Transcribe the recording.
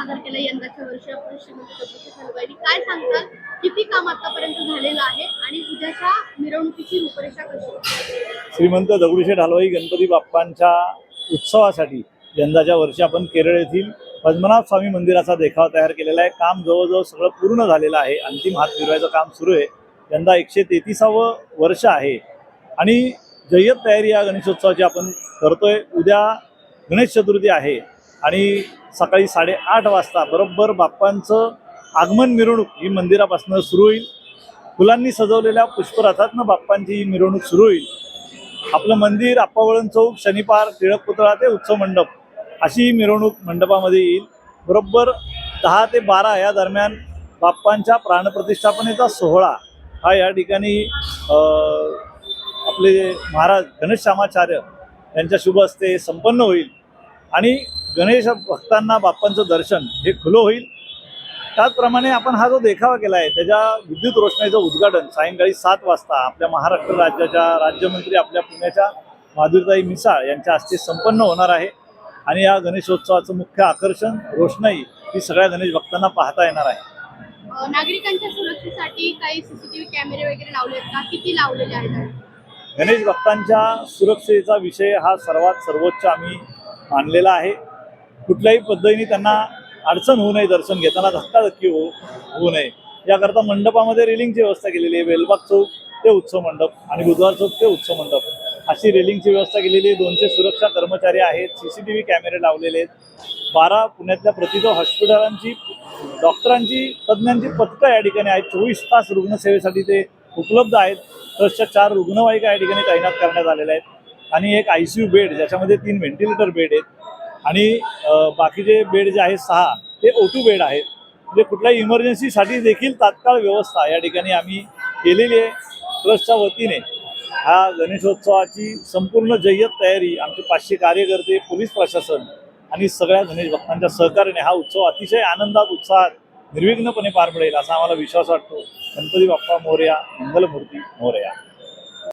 सादर केला यंदाच्या वर्षी आपण श्रीमंत काय सांगतात? किती काम आतापर्यंत झालेलं आहे आणि उद्याच्या मिरवणुकीची रूपरेषा कशी श्रीमंत दगडूशेठ हलवाई गणपती बाप्पांच्या उत्सवासाठी यंदाच्या वर्षी आपण केरळ येथील पद्मनाभ स्वामी मंदिराचा देखावा तयार केलेला आहे. काम जवळजवळ सगळं पूर्ण झालेलं आहे. अंतिम हात फिरवायचं काम सुरू आहे. यंदा एकशे तेहतीसावं वर्ष आहे. आणि जय्यत तयारी या गणेशोत्सवाची आपण करतोय. उद्या गणेश चतुर्थी आहे. आणि सकाळी साडेआठ वाजता बरोबर बाप्पांचं आगमन मिरवणूक ही मंदिरापासून सुरू होईल. फुलांनी सजवलेल्या पुष्परथातनं बाप्पांची ही मिरवणूक सुरू होईल. आपलं मंदिर आप्पावळण चौक शनिपार टिळक पुतळा ते उत्सव मंडप अशी ही मिरवणूक मंडपामध्ये येईल. बरोबर दहा ते बारा या दरम्यान बाप्पांच्या प्राणप्रतिष्ठापनेचा सोहळा हा या ठिकाणी आपले महाराज गणेश श्यामाचार्य यांच्या शुभ हस्ते संपन्न होईल. आणि गणेश भक्तांना बाप्पांचं दर्शन हे खुलं होईल. त्याचप्रमाणे आपण हा जो देखावा केला आहे त्याच्या विद्युत रोषणाईचं उद्घाटन सायंकाळी सात वाजता आपल्या महाराष्ट्र राज्याच्या राज्यमंत्री आपल्या पुण्याच्या माधुरीताई मिसाळ यांच्या हस्ते संपन्न होणार आहे. आणि या गणेशोत्सवाचं मुख्य आकर्षण रोषणाई ही सगळ्या गणेश भक्तांना पाहता येणार आहे. नागरिकांच्या सुरक्षेसाठी काही सीसीटीव्ही कॅमेरे वगैरे लावले आहेत का? किती लावलेले आहेत? गणेश भक्तांच्या सुरक्षेचा विषय हा सर्वात सर्वोच्च आम्ही मानलेला आहे. कुठल्याही पद्धतीने त्यांना अडचण होऊ नये दर्शन घेताना धक्काधक्की होऊ होऊ नये. याकरता मंडपामध्ये रेलिंगची व्यवस्था केलेली आहे. वेलबाग चौक ते उत्सव मंडप आणि बुधवार चौक ते उत्सव मंडप. अशी रेलिंगची व्यवस्था केलेली आहे. दोनशे सुरक्षा कर्मचारी आहेत. सी सी टी व्ही कॅमेरे लावलेले आहेत. बारा पुण्यातल्या प्रथित हॉस्पिटलांची डॉक्टरांची तज्ज्ञांची पथकं या ठिकाणी आहेत. चोवीस तास रुग्णसेवेसाठी ते उपलब्ध आहेत. ट्रस्टच्या चार रुग्णवाहिका या ठिकाणी तैनात करण्यात आलेल्या आहेत. आणि एक आय सी यू बेड ज्याच्यामध्ये तीन व्हेंटिलेटर बेड आहेत. आणि बाकीचे बेड जे आहेत सहा ते ओ टू बेड आहेत. म्हणजे कुठल्याही इमर्जन्सीसाठी देखील तात्काळ व्यवस्था या ठिकाणी आम्ही केलेली आहे. ट्रस्टच्या वतीने हा गणेशोत्सवाची संपूर्ण जय्यत तयारी आमचे पाचशे कार्यकर्ते पोलीस प्रशासन आणि सगळ्या गणेश भक्तांच्या सहकार्याने हा उत्सव अतिशय आनंदात उत्साहात निर्विघ्नपणे पार पडेल असा आम्हाला विश्वास वाटतो. गणपती बाप्पा मोरया मंगलमूर्ती मोरया.